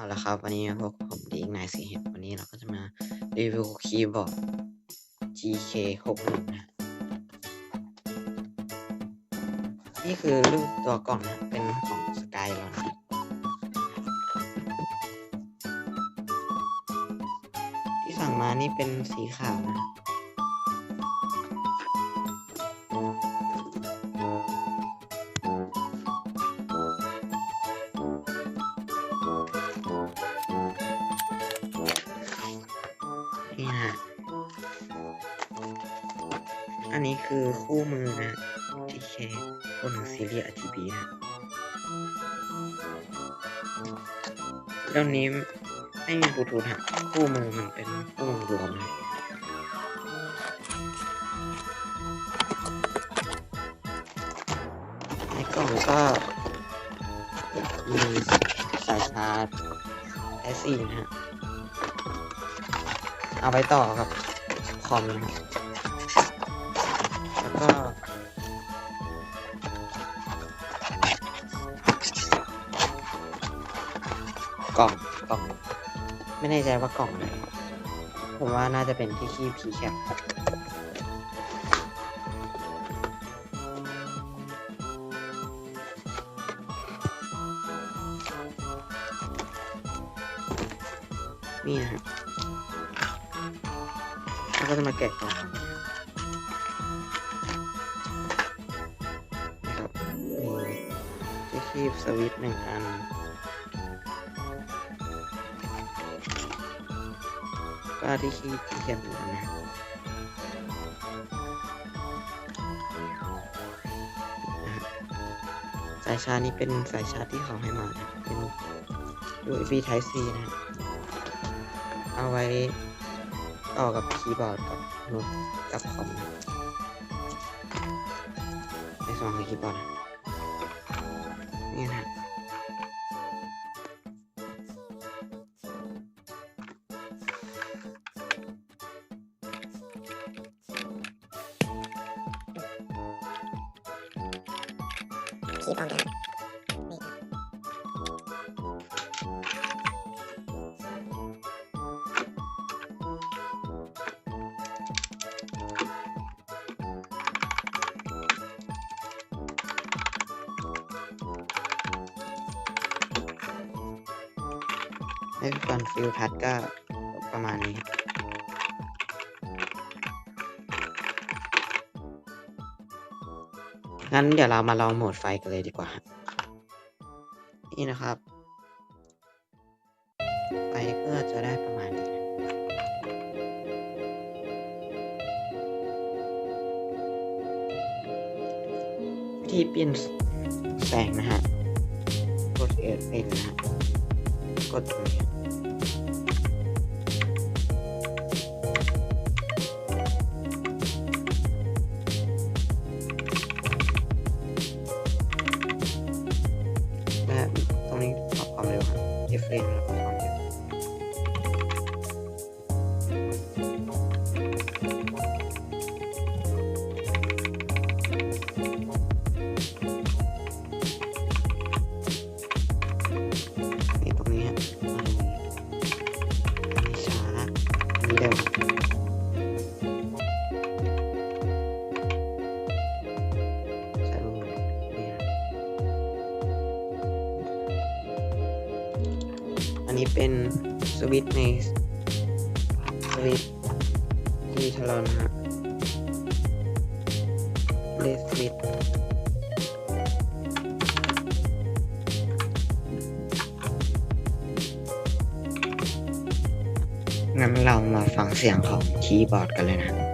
เอาละครับ วันนี้พวกผมดีอีกนายสีเห็ดวันนี้เราก็จะมารีวิวคีย์บอร์ด GK 6 1นะฮะนี่คือรูปตัวกล่องนะ เป็นของสกายเรานะที่สั่งมานี่เป็นสีขาวนะ นนี้คือคู่มือนะ TK บนซีรีส์ RGB นะเรื่องนี้ไม่มีบลูทูธฮะคู่มือมันเป็นคู่มือรวมนะในกล่องก็มีสายชาร์จ S4 นะฮะเอาไปต่อกับคอมนะครับแล้ว ก็กล่องกล่อง ไม่แน่ใจว่ากล่องอะไรผมว่าน่าจะเป็นที่คีบคีย์แคปครับนี่นะฮะแล้วก็จะมาแกะกล่อง มีที่คีบสวิตหนึ่งอัน ก็ที่คีบที่เขียนหนึ่งอันนะฮะสายชาร์จนี้เป็นสายชาร์จที่เขาให้มานะเป็น USB Type C นะฮะเอาไว้ต่อกับคีย์บอร์ดกับโน้ตกับคอมในส่วนของคีย์บอร์ดนะ นี่นะคี ในส่วนฟิลทัชก็ประมาณนี้งั้นเดี๋ยวเรามาลองโหมดไฟกันเลยดีกว่า นี่นะครับ ไฟก็จะได้ประมาณนี้นะวิธีเปลี่ยนแสงนะฮะกดเอเอ็นนะฮะ กดตรงนี้และตรงนี้ปรับความเร็วครับ F8 แล้วก็ความเร็ว ช้าอันนี้เร็วช้มือนี่ฮะอันนี้เป็นสวิตในสวิตที่ทลอนฮะเลสสวิต งั้นเรามาฟังเสียงของคีย์บอร์ดกันเลยนะ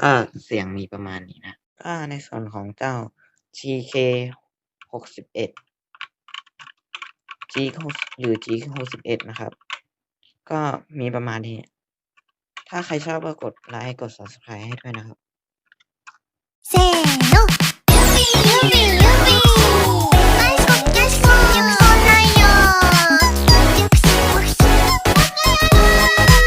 ก็เสียงมีประมาณนี้นะก็ในส่วนของเจ้า GK หกสิบเอ็ด G หรือ G หกสิบเอ็ดนะครับ ก็มีประมาณนี้ ถ้าใครชอบก็กดไลค์ กด subscribe ให้ด้วยนะครับせーの